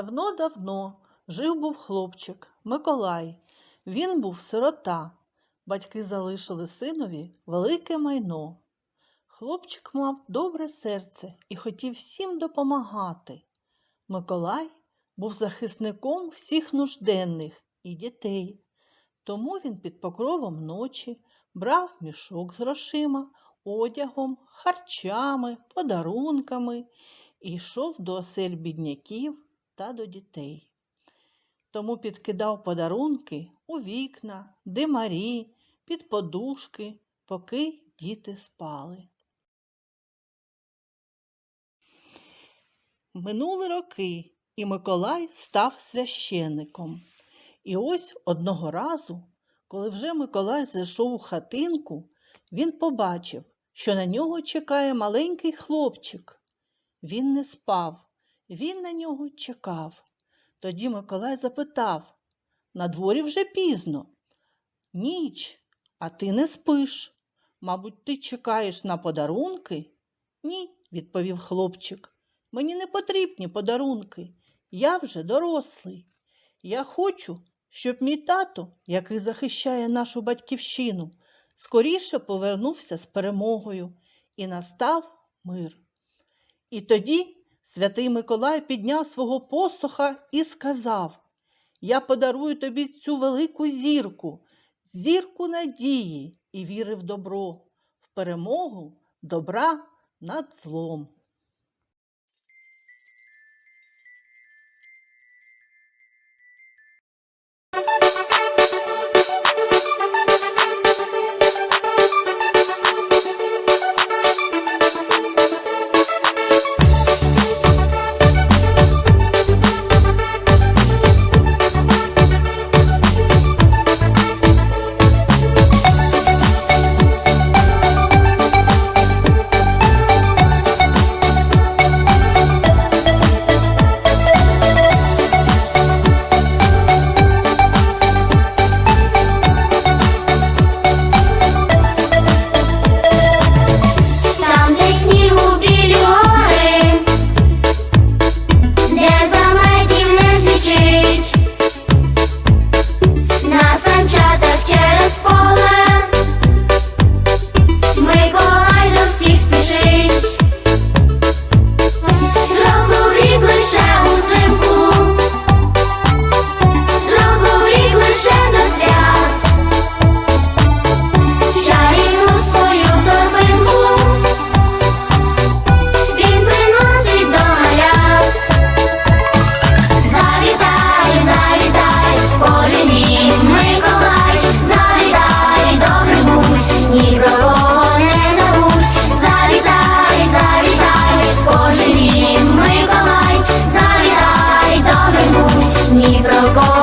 Давно-давно жив був хлопчик Миколай. Він був сирота. Батьки залишили синові велике майно. Хлопчик мав добре серце і хотів всім допомагати. Миколай був захисником всіх нужденних і дітей. Тому він під покровом ночі брав мішок з грошима, одягом, харчами, подарунками і йшов до осель бідняків та до дітей. Тому підкидав подарунки у вікна, димарі, під подушки, поки діти спали. Минули роки, і Миколай став священником. І ось одного разу, коли вже Миколай зайшов у хатинку, він побачив, що на нього чекає маленький хлопчик. Він не спав, він на нього чекав. Тоді Миколай запитав на дворі вже пізно. Ніч, а ти не спиш. Мабуть, ти чекаєш на подарунки? Ні, відповів хлопчик. Мені не потрібні подарунки. Я вже дорослий. Я хочу, щоб мій тато, який захищає нашу батьківщину, скоріше повернувся з перемогою і настав мир. І тоді святий Миколай підняв свого посоха і сказав Я подарую тобі цю велику зірку, зірку надії і віри в добро, в перемогу добра над злом. Procore.